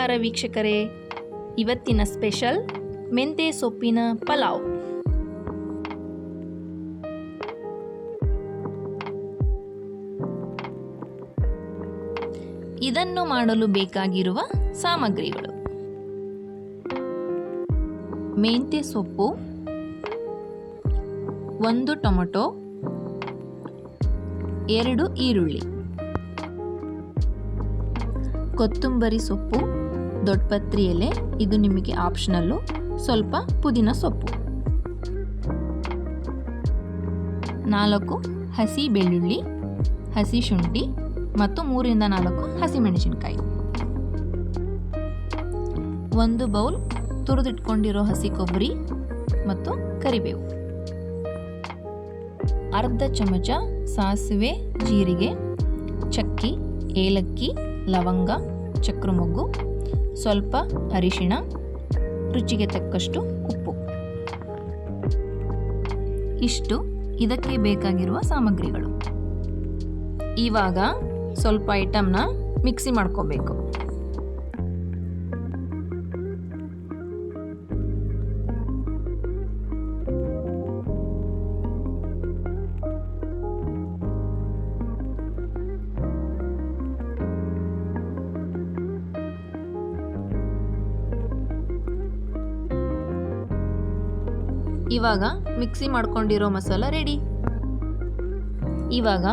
ನಮಸ್ಕಾರ ವೀಕ್ಷಕರೇ. ಇವತ್ತಿನ ಸ್ಪೆಷಲ್ ಮೆಂತೆ ಸೊಪ್ಪಿನ ಪಲಾವ್. ಇದನ್ನು ಮಾಡಲು ಬೇಕಾಗಿರುವ ಸಾಮಗ್ರಿಗಳು. ಮೆಂತೆ ಸೊಪ್ಪು, ಒಂದು ಟೊಮೊಟೊ, ಎರಡು ಈರುಳ್ಳಿ. ಕೊತ್ತಂಬರಿ ಸೊಪ್ಪು ದೊಡ್ಡಪತ್ರಿ ಎಲೆ, ಇದು ನಿಮಗೆ ಆಪ್ಷನಲ್ಲು. ಸ್ವಲ್ಪ ಪುದೀನ ಸೊಪ್ಪು. ನಾಲ್ಕು ಹಸಿ ಬೆಳ್ಳುಳ್ಳಿ, ಹಸಿ ಶುಂಠಿ ಮತ್ತು ಮೂರಿಂದ ನಾಲ್ಕು ಹಸಿಮೆಣಸಿನಕಾಯಿ ಒಂದು ಬೌಲ್ ತುರಿದಿಟ್ಕೊಂಡಿರೋ ಹಸಿ ಕೊಬ್ಬರಿ ಮತ್ತು ಕರಿಬೇವು. ಅರ್ಧ ಚಮಚ ಸಾಸಿವೆ, ಜೀರಿಗೆ, ಚಕ್ಕಿ, ಏಲಕ್ಕಿ, ಲವಂಗ, ಚಕ್ರಮೊಗ್ಗು ಸ್ವಲ್ಪ ಅರಿಶಿಣ ರುಚಿಗೆ ತಕ್ಕಷ್ಟು ಉಪ್ಪು. ಇಷ್ಟು ಇದಕ್ಕೆ ಬೇಕಾಗಿರುವ ಸಾಮಗ್ರಿಗಳು. ಇವಾಗ ಸ್ವಲ್ಪ ಐಟಮ್ನ ಮಿಕ್ಸಿ ಮಾಡ್ಕೋಬೇಕು. ಇವಾಗ ಮಿಕ್ಸಿ ಮಾಡ್ಕೊಂಡಿರೋ ಮಸಾಲ ರೆಡಿ. ಇವಾಗ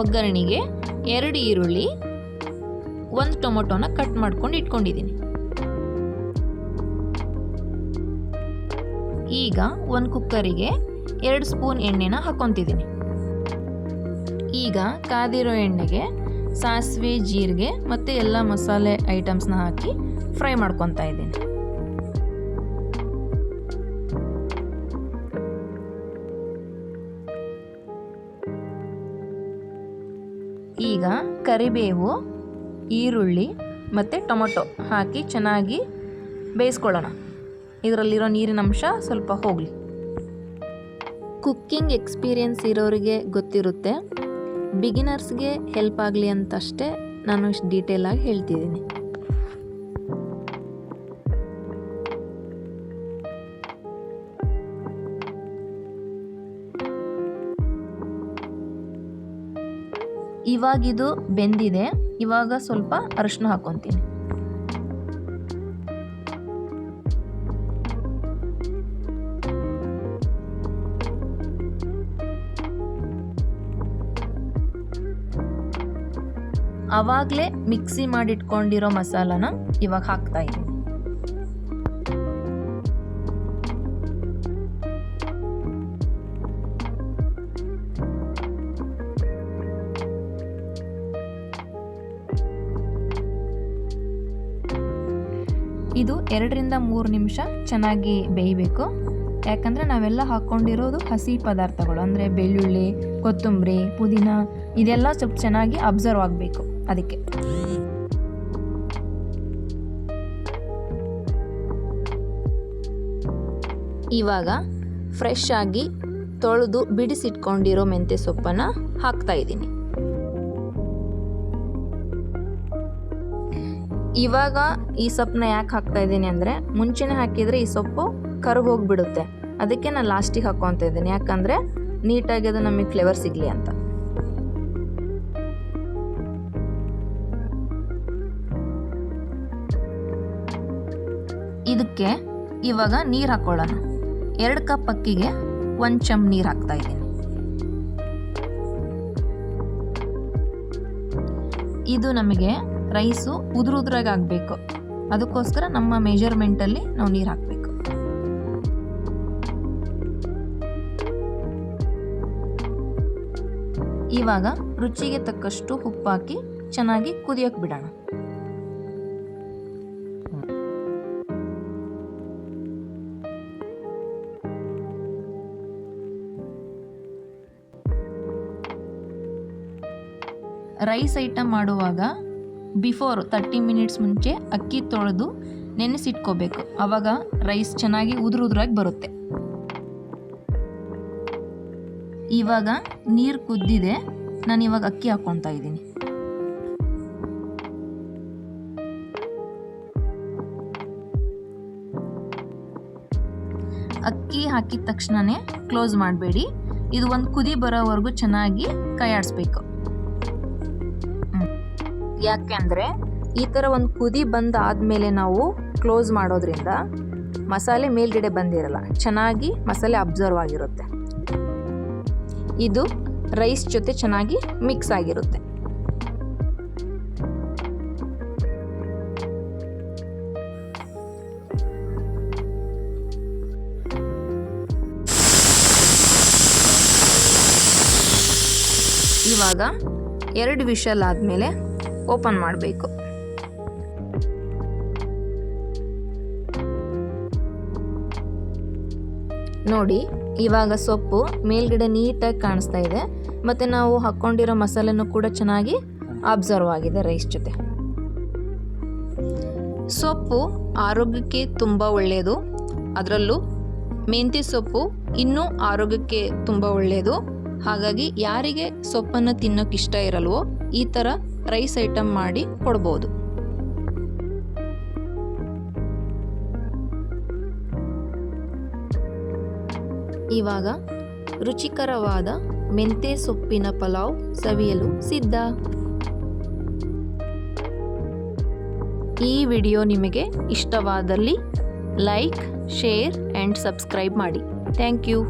ಒಗ್ಗರಣೆಗೆ ಎರಡು ಈರುಳ್ಳಿ, ಒಂದು ಟೊಮೊಟೊನ ಕಟ್ ಮಾಡ್ಕೊಂಡು ಇಟ್ಕೊಂಡಿದ್ದೀನಿ. ಈಗ ಒಂದು ಕುಕ್ಕರಿಗೆ ಎರಡು ಸ್ಪೂನ್ ಎಣ್ಣೆನ ಹಾಕ್ಕೊತಿದ್ದೀನಿ. ಈಗ ಕಾದಿರೋ ಎಣ್ಣೆಗೆ ಸಾಸಿವೆ, ಜೀರಿಗೆ ಮತ್ತು ಎಲ್ಲ ಮಸಾಲೆ ಐಟಮ್ಸ್ನ ಹಾಕಿ ಫ್ರೈ ಮಾಡ್ಕೊತಾ ಇದ್ದೀನಿ. ಈಗ ಕರಿಬೇವು, ಈರುಳ್ಳಿ ಮತ್ತು ಟೊಮೊಟೊ ಹಾಕಿ ಚೆನ್ನಾಗಿ ಬೇಯಿಸ್ಕೊಳ್ಳೋಣ. ಇದರಲ್ಲಿರೋ ನೀರಿನ ಅಂಶ ಸ್ವಲ್ಪ ಹೋಗಲಿ. ಕುಕ್ಕಿಂಗ್ ಎಕ್ಸ್ಪೀರಿಯನ್ಸ್ ಇರೋರಿಗೆ ಗೊತ್ತಿರುತ್ತೆ. ಬಿಗಿನರ್ಸ್ಗೆ ಹೆಲ್ಪ್ ಆಗಲಿ ಅಂತಷ್ಟೇ ನಾನು ಇಷ್ಟು ಡೀಟೇಲಾಗಿ ಹೇಳ್ತಿದ್ದೀನಿ. ಇವಾಗಿದು ಬೆಂದಿದೆ. ಇವಾಗ ಸ್ವಲ್ಪ ಅರಿಶಿನ ಹಾಕ್ಕೊತೀನಿ ಅವಾಗಲೇ ಮಿಕ್ಸಿ ಮಾಡಿಟ್ಕೊಂಡಿರೋ ಮಸಾಲಾನ ಇವಾಗ ಹಾಕ್ತಾ ಇದ್ದೀನಿ. ಇದು ಎರಡರಿಂದ ಮೂರು ನಿಮಿಷ ಚೆನ್ನಾಗಿ ಬೇಯಬೇಕು. ಯಾಕಂದರೆ ನಾವೆಲ್ಲ ಹಾಕ್ಕೊಂಡಿರೋದು ಹಸಿ ಪದಾರ್ಥಗಳು, ಅಂದರೆ ಬೆಳ್ಳುಳ್ಳಿ, ಕೊತ್ತಂಬರಿ, ಪುದೀನ, ಇದೆಲ್ಲ ಸ್ವಲ್ಪ ಚೆನ್ನಾಗಿ ಅಬ್ಸರ್ವ್ ಆಗಬೇಕು ಅದಕ್ಕೆ. ಇವಾಗ ಫ್ರೆಶ್ ಆಗಿ ತೊಳೆದು ಬಿಡಿಸಿಟ್ಕೊಂಡಿರೋ ಮೆಂತ್ಯ ಸೊಪ್ಪನ್ನು ಹಾಕ್ತಾ ಇದ್ದೀನಿ. ಇವಾಗ ಈ ಸೊಪ್ಪನ್ನ ಯಾಕೆ ಹಾಕ್ತಾ ಇದ್ದೀನಿ ಅಂದರೆ ಮುಂಚೆನೇ ಹಾಕಿದರೆ ಈ ಸೊಪ್ಪು ಕರಗೋಗ್ಬಿಡುತ್ತೆ ಅದಕ್ಕೆ ನಾನು ಲಾಸ್ಟಿಗೆ ಹಾಕ್ಕೊತ ಇದ್ದೀನಿ. ಯಾಕಂದರೆ ನೀಟಾಗಿ ಅದು ನಮಗೆ ಫ್ಲೇವರ್ ಸಿಗಲಿ ಅಂತ. ಇದಕ್ಕೆ ಇವಾಗ ನೀರು ಹಾಕ್ಕೊಳ್ಳೋಣ ಎರಡು ಕಪ್ ಅಕ್ಕಿಗೆ ಒಂದು ಚಮ್ ನೀರು ಹಾಕ್ತಾ ಇದ್ದೀನಿ. ಇದು ನಮಗೆ ರೈಸು ಉದುರು ಉದುರಾಗಿ ಆಗಬೇಕು. ಅದಕ್ಕೋಸ್ಕರ ನಮ್ಮ ಮೆಜರ್ಮೆಂಟಲ್ಲಿ ನಾವು ನೀರು ಹಾಕಬೇಕು. ಇವಾಗ ರುಚಿಗೆ ತಕ್ಕಷ್ಟು ಉಪ್ಪು ಹಾಕಿ ಚೆನ್ನಾಗಿ ಕುದಿಯೋಕೆ ಬಿಡೋಣ. ರೈಸ್ ಐಟಮ್ ಮಾಡುವಾಗ ಬಿಫೋರ್ ತರ್ಟಿ ಮಿನಿಟ್ಸ್ ಮುಂಚೆ ಅಕ್ಕಿ ತೊಳೆದು ನೆನೆಸಿಟ್ಕೋಬೇಕು. ಆವಾಗ ರೈಸ್ ಚೆನ್ನಾಗಿ ಉದುರು ಉದುರಾಗಿ ಬರುತ್ತೆ. ಇವಾಗ ನೀರು ಕುದ್ದಿದೆ. ನಾನು ಇವಾಗ ಅಕ್ಕಿ ಹಾಕ್ಕೊತಾ ಇದ್ದೀನಿ. ಅಕ್ಕಿ ಹಾಕಿದ ತಕ್ಷಣನೇ ಕ್ಲೋಸ್ ಮಾಡಬೇಡಿ. ಇದು ಒಂದು ಕುದಿ ಬರೋವರೆಗೂ ಚೆನ್ನಾಗಿ ಕೈಯಾಡಿಸ್ಬೇಕು. ಯಾಕೆಂದರೆ ಈ ಥರ ಒಂದು ಕುದಿ ಬಂದಾದಮೇಲೆ ನಾವು ಕ್ಲೋಸ್ ಮಾಡೋದ್ರಿಂದ ಮಸಾಲೆ ಮೇಲ್ಗಡೆ ಬಂದಿರಲ್ಲ, ಚೆನ್ನಾಗಿ ಮಸಾಲೆ ಅಬ್ಸರ್ವ್ ಆಗಿರುತ್ತೆ. ಇದು ರೈಸ್ ಜೊತೆ ಚೆನ್ನಾಗಿ ಮಿಕ್ಸ್ ಆಗಿರುತ್ತೆ. ಇವಾಗ ಎರಡು ವಿಷಲ್ ಆದಮೇಲೆ ಓಪನ್ ಮಾಡಬೇಕು. ನೋಡಿ, ಇವಾಗ ಸೊಪ್ಪು ಮೇಲ್ಗಡೆ ನೀಟಾಗಿ ಕಾಣಿಸ್ತಾ ಇದೆ. ಮತ್ತು ನಾವು ಹಾಕ್ಕೊಂಡಿರೋ ಮಸಾಲೆನೂ ಕೂಡ ಚೆನ್ನಾಗಿ ಅಬ್ಸರ್ವ್ ಆಗಿದೆ ರೈಸ್ ಜೊತೆ. ಸೊಪ್ಪು ಆರೋಗ್ಯಕ್ಕೆ ತುಂಬ ಒಳ್ಳೆಯದು ಅದರಲ್ಲೂ ಮೆಂತ್ಯ ಸೊಪ್ಪು ಇನ್ನೂ ಆರೋಗ್ಯಕ್ಕೆ ತುಂಬ ಒಳ್ಳೆಯದು ಹಾಗಾಗಿ ಯಾರಿಗೆ ಸೊಪ್ಪನ್ನು ತಿನ್ನೋಕೆ ಇಷ್ಟ ಇರಲ್ವೋ, ಈ ಥರ ರೈಸ್ ಐಟಮ್ ಮಾಡಿ ಕೊಡ್ಬೋದು. ಇವಾಗ ರುಚಿಕರವಾದ ಮೆಂತೆ ಸೊಪ್ಪಿನ ಪಲಾವ್ ಸವಿಯಲು ಸಿದ್ಧ. ಈ ವಿಡಿಯೋ ನಿಮಗೆ ಇಷ್ಟವಾದಲ್ಲಿ ಲೈಕ್, ಶೇರ್ ಆ್ಯಂಡ್ ಸಬ್ಸ್ಕ್ರೈಬ್ ಮಾಡಿ. Thank you.